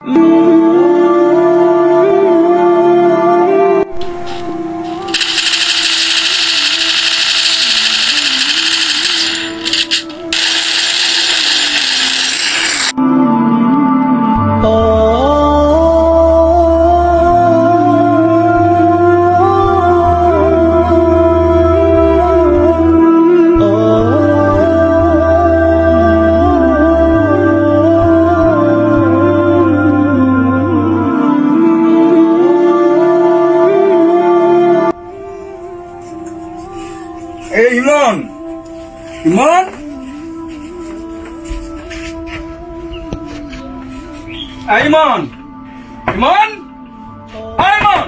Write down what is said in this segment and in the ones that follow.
এই ইমন? এই ইমন। ইমন? এই ইমন।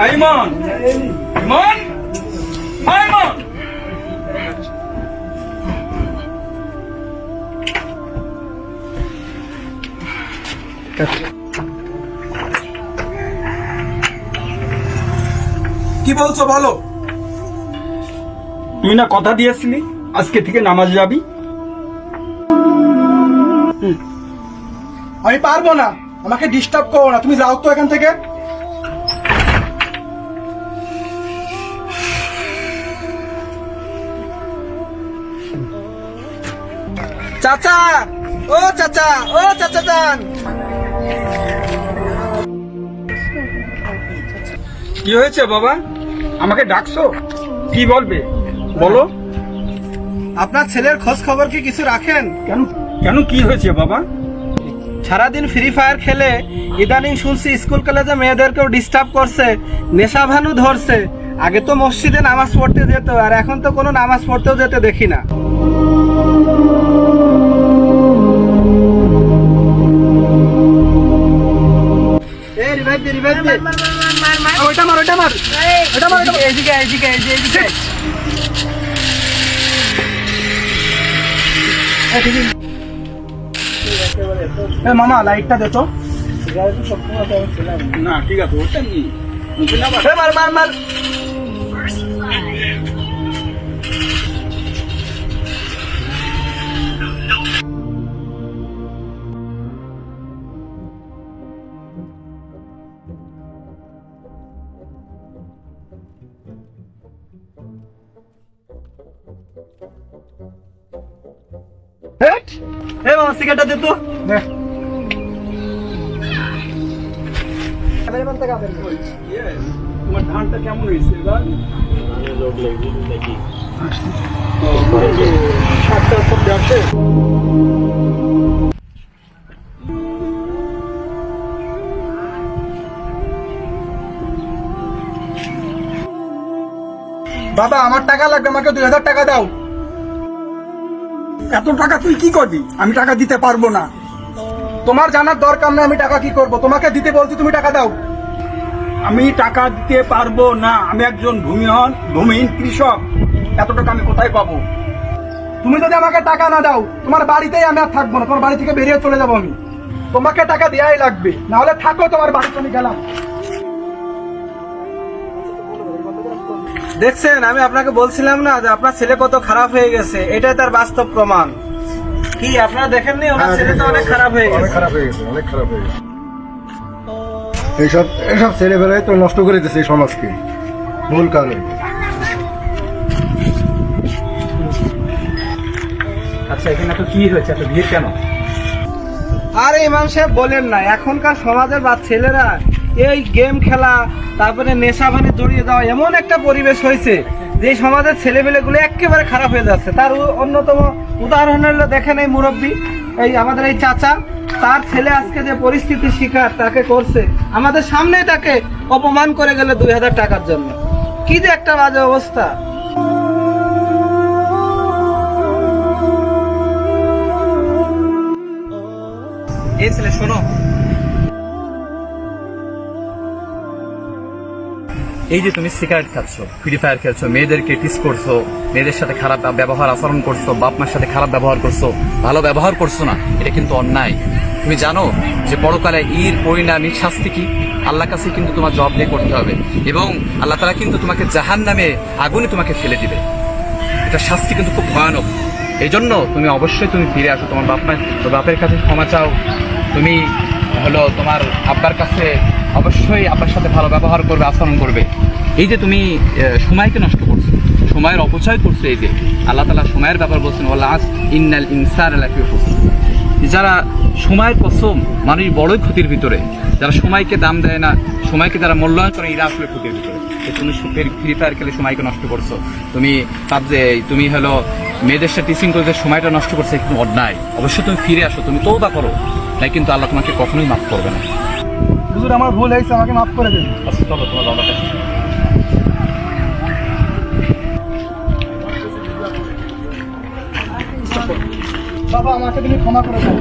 এই ইমন। কি বলছো বলো? তুই না কথা দিয়েছিলি? আজকে থেকে নামাজ যাবি? আমি পারব না। আমাকে ডিস্টার্ব করো না। তুমি যাও তো এখান থেকে। চাচা! ও চাচা! ও চাচা যান কি হয়েছে বাবা? আমাকে ডাকছো? কি বলবে? বলো। আপনার ছেলের খোঁজ খবর কি কিছু রাখেন? কেন কেন কি হয়েছে বাবা? সারাদিন ফ্রি ফায়ার খেলে ইদানিং শুনছি স্কুল কলেজে মেয়েদেরকেও ডিস্টার্ব করছে নেশা ভানু ধরছে। আগে তো মসজিদে নামাজ পড়তে যেত আর এখন তো কোনো নামাজ পড়তেও যেতে দেখি না। ওইটা মার ওইটা মার। ওইটা মার এদিকে এদিকে এদিকে এ মামা লাইটটা দে তো। না ঠিক আছে ওটা নি মার মার মার। এ মামা সিগারেটটা দে তো। তোমার ধানটা কেমন হয়েছে এবার? যাচ্ছে বাবা আমার টাকা লাগবে আমাকে দুই হাজার টাকা দাও। এত টাকা তুই কি করবি? আমি টাকা দিতে পারব না। তোমার জানার দরকার না আমি টাকা কি করব? তোমাকে দিতে বলছি তুমি টাকা দাও। আমি টাকা দিতে পারব না। আমি একজন ভূমিহীন ভূমিহীন কৃষক। এত টাকা আমি কোথায় পাবো? তুমি যদি আমাকে টাকা না দাও তোমার বাড়িতেই আমি আর থাকব না। তোমার বাড়ি থেকে বেরিয়ে চলে যাব আমি। তোমাকে টাকা দেওয়াই লাগবে। না হলে থাকো তোমার বাড়িতে আমি গেলাম। দেখছেন আমি আপনাকে বলছিলাম না যে আপনার ছেলে কত খারাপ হয়ে গেছে এটাই তার বাস্তব প্রমাণ। কি আপনারা দেখেননি? ওনার ছেলে তো অনেক খারাপ হয়ে গেছে। খারাপ হয়ে গেছে অনেক খারাপ হয়ে গেছে। এইসব এইসব ছেলেবেলায় তো নষ্ট করে দিচ্ছে এই সমাজকে মূল কারণ। আচ্ছা এখানে তো কি হয়েছে? এত ভিড় কেন? আরে ইমাম সাহেব বলেন না এখনকার সমাজের বা ছেলেরা এই গেম খেলা, তারপরে নেশা ভানে জড়িয়ে যাওয়া, এমন একটা পরিবেশ হয়েছে যে সমাজের ছেলেপেলেগুলো একেবারে খারাপ হয়ে যাচ্ছে। তার অন্যতম উদাহরণ হলো, দেখেন এই মুরব্বী, এই আমাদের এই চাচা, তার ছেলে আজকে যে পরিস্থিতি শিকার, তাকে করছে, আমাদের সামনেই তাকে অপমান করে গেলে দুই হাজার টাকার জন্য। কি যে একটা বাজে অবস্থা। এই ছেলে, শোনো এই যে তুমি সিগারেট খাচ্ছ ফ্রি ফায়ার খেলছো, মেয়েদেরকে টিস করছ, মেয়েদের সাথে খারাপ ব্যবহার আচরণ করছ, বাপ মার সাথে খারাপ ব্যবহার করছ, ভালো ব্যবহার করছ না, এটা কিন্তু অন্যায়। তুমি জানো যে পরকালে এর পরিণাম শাস্তি কি? আল্লাহ কাছে কিন্তু তোমার জব দিয়ে করতে হবে। এবং আল্লাহ তারা কিন্তু তোমাকে জাহান নামে আগুনে তোমাকে ফেলে দিবে। এটা শাস্তি কিন্তু খুব ভয়ানক। এই জন্য তুমি অবশ্যই তুমি ফিরে আসো, তোমার বাপ মা বাপের কাছে ক্ষমা চাও। তুমি হলো তোমার আব্বার কাছে অবশ্যই আপনার সাথে ভালো ব্যবহার করবে, আচরণ করবে। এই যে তুমি সময়কে নষ্ট করছ, সময়ের অপচয় করছ এই যে, আল্লাহ তালা সময়ের ব্যাপার বলছেন ওল্লাহ ইন্নাল ইনসার যারা সময়ের কসম, মানুষ বড়ই ক্ষতির ভিতরে, যারা সময়কে দাম দেয় না, সময়কে যারা মূল্যায়ন করে, এরা আসলে ক্ষতির ভিতরে। তুমি ফ্রি ফায়ার খেলে সময়কে নষ্ট করছ। তুমি পাবজে তুমি হলো মেয়েদের সাথে টিচিং করে যে সময়টা নষ্ট করছে কিন্তু অন্যায়। অবশ্যই তুমি ফিরে আসো, তুমি তৌবা করো, তাই কিন্তু আল্লাহ তোমাকে কখনোই মাফ করবে না। হুজুর আমার ভুল হয়েছে আমাকে মাফ করে দিন। আচ্ছা চলো তোমার বাবার বাবা আমাকে তুমি ক্ষমা করে দাও।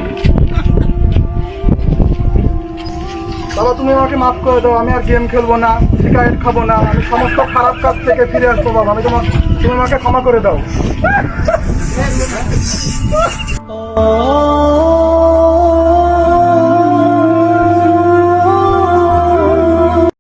বাবা তুমি আমাকে মাফ করে দাও আমি আর গেম খেলব না সিগারেট খাব না আমি সমস্ত খারাপ কাজ থেকে ফিরে আসব বাবা আমি তোমার তুমি আমাকে ক্ষমা করে দাও।